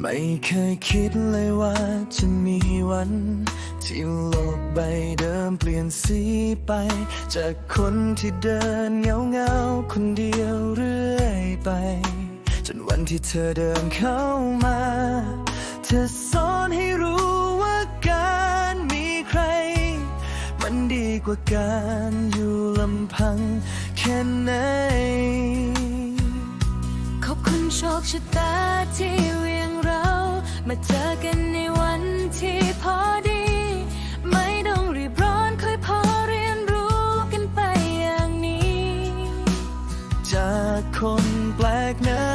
ไม่เคยคิดเลยว่าจะมีวัน ที่โลกใบเดิมเปลี่ยนสีไป จากคนที่เดินเงาเงาๆคนเดียวเรื่อยไป จนวันที่เธอเดินเข้ามา เธอสอนให้รู้ว่าการมีใคร มันดีกว่าการอยู่ลำพังแค่ไหนขอบคุณโชคชะตาที่เวียง มาเจอกันในวันที่พอดี ไม่ต้องรีบร้อนค่อยพอเรียนรู้กันไปอย่างนี้ จากคนแปลกหน้า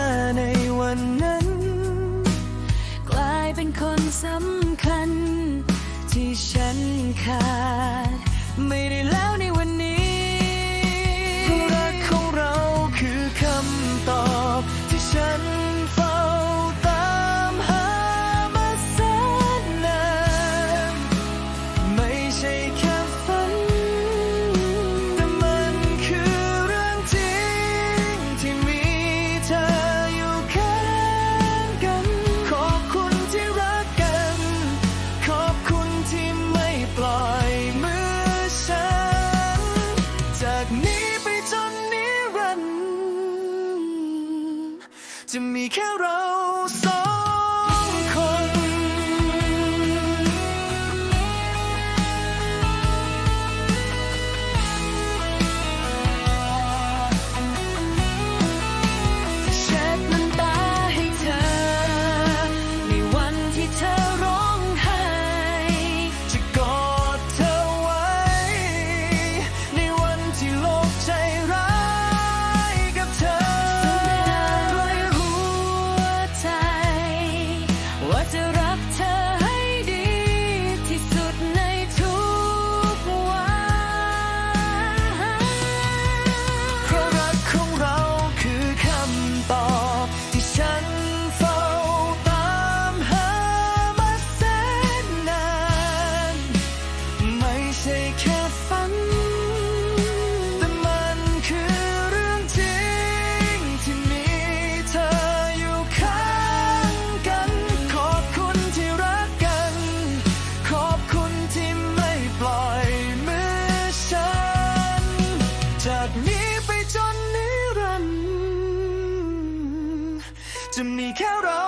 จะมีแค่เรา รักเธอให้ดีที่สุดในทุกวันเพราะรักของเราคือคำตอบที่ฉันเฝ้าตามหามาแสนนาน ไม่ใช่แค่ จนนิรันดร์จะมีแค่เรา